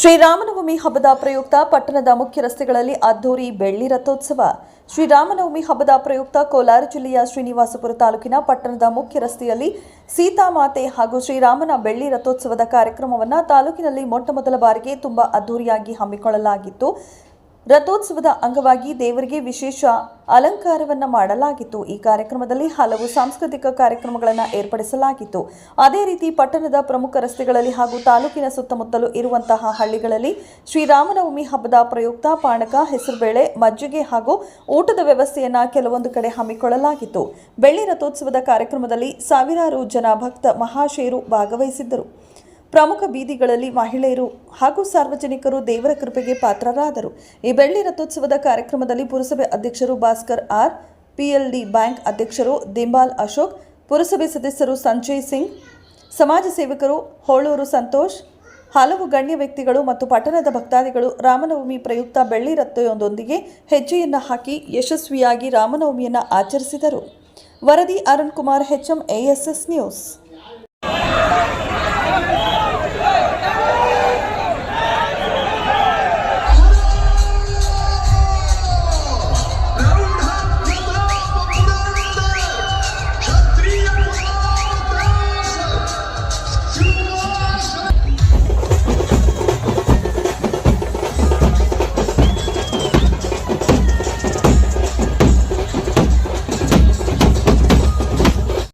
ಶ್ರೀರಾಮನವಮಿ ಹಬ್ಬದ ಪ್ರಯುಕ್ತ ಪಟ್ಟಣದ ಮುಖ್ಯ ರಸ್ತೆಗಳಲ್ಲಿ ಅದ್ದೂರಿ ಬೆಳ್ಳಿ ರಥೋತ್ಸವ. ಶ್ರೀರಾಮನವಮಿ ಹಬ್ಬದ ಪ್ರಯುಕ್ತ ಕೋಲಾರ ಜಿಲ್ಲೆಯ ಶ್ರೀನಿವಾಸಪುರ ತಾಲೂಕಿನ ಪಟ್ಟಣದ ಮುಖ್ಯ ರಸ್ತೆಯಲ್ಲಿ ಸೀತಾಮಾತೆ ಹಾಗೂ ಶ್ರೀರಾಮನ ಬೆಳ್ಳಿ ರಥೋತ್ಸವದ ಕಾರ್ಯಕ್ರಮವನ್ನು ತಾಲೂಕಿನಲ್ಲಿ ಮೊಟ್ಟಮೊದಲ ಬಾರಿಗೆ ತುಂಬಾ ಅದ್ದೂರಿಯಾಗಿ ಹಮ್ಮಿಕೊಳ್ಳಲಾಗಿತ್ತು. ರಥೋತ್ಸವದ ಅಂಗವಾಗಿ ದೇವರಿಗೆ ವಿಶೇಷ ಅಲಂಕಾರವನ್ನ ಮಾಡಲಾಗಿತ್ತು. ಈ ಕಾರ್ಯಕ್ರಮದಲ್ಲಿ ಹಲವು ಸಾಂಸ್ಕೃತಿಕ ಕಾರ್ಯಕ್ರಮಗಳನ್ನು ಏರ್ಪಡಿಸಲಾಗಿತ್ತು. ಅದೇ ರೀತಿ ಪಟ್ಟಣದ ಪ್ರಮುಖ ರಸ್ತೆಗಳಲ್ಲಿ ಹಾಗೂ ತಾಲೂಕಿನ ಸುತ್ತಮುತ್ತಲು ಇರುವಂತಹ ಹಳ್ಳಿಗಳಲ್ಲಿ ಶ್ರೀರಾಮನವಮಿ ಹಬ್ಬದ ಪ್ರಯುಕ್ತ ಪಾನಕ, ಹೆಸರುಬೇಳೆ, ಮಜ್ಜಿಗೆ ಹಾಗೂ ಊಟದ ವ್ಯವಸ್ಥೆಯನ್ನು ಕೆಲವೊಂದು ಕಡೆ ಹಮ್ಮಿಕೊಳ್ಳಲಾಗಿತ್ತು. ಬೆಳ್ಳಿ ರಥೋತ್ಸವದ ಕಾರ್ಯಕ್ರಮದಲ್ಲಿ ಸಾವಿರಾರು ಜನ ಭಕ್ತ ಮಹಾಶೇರು ಭಾಗವಹಿಸಿದ್ದರು. ಪ್ರಮುಖ ಬೀದಿಗಳಲ್ಲಿ ಮಹಿಳೆಯರು ಹಾಗೂ ಸಾರ್ವಜನಿಕರು ದೇವರ ಕೃಪೆಗೆ ಪಾತ್ರರಾದರು. ಈ ಬೆಳ್ಳಿ ರಥೋತ್ಸವದ ಕಾರ್ಯಕ್ರಮದಲ್ಲಿ ಪುರಸಭೆ ಅಧ್ಯಕ್ಷರು ಭಾಸ್ಕರ್ ಆರ್, ಪಿಎಲ್ಡಿ ಬ್ಯಾಂಕ್ ಅಧ್ಯಕ್ಷರು ದಿಂಬಾಲ್ ಅಶೋಕ್, ಪುರಸಭೆ ಸದಸ್ಯರು ಸಂಜಯ್ ಸಿಂಗ್, ಸಮಾಜ ಸೇವಕರು ಹೋಳೂರು ಸಂತೋಷ್, ಹಲವು ಗಣ್ಯ ವ್ಯಕ್ತಿಗಳು ಮತ್ತು ಪಟ್ಟಣದ ಭಕ್ತಾದಿಗಳು ರಾಮನವಮಿ ಪ್ರಯುಕ್ತ ಬೆಳ್ಳಿ ರಥದೊಂದಿಗೆ ಹೆಜ್ಜೆಯನ್ನು ಹಾಕಿ ಯಶಸ್ವಿಯಾಗಿ ರಾಮನವಮಿಯನ್ನು ಆಚರಿಸಿದರು. ವರದಿ Arun Kumar HM ASS news.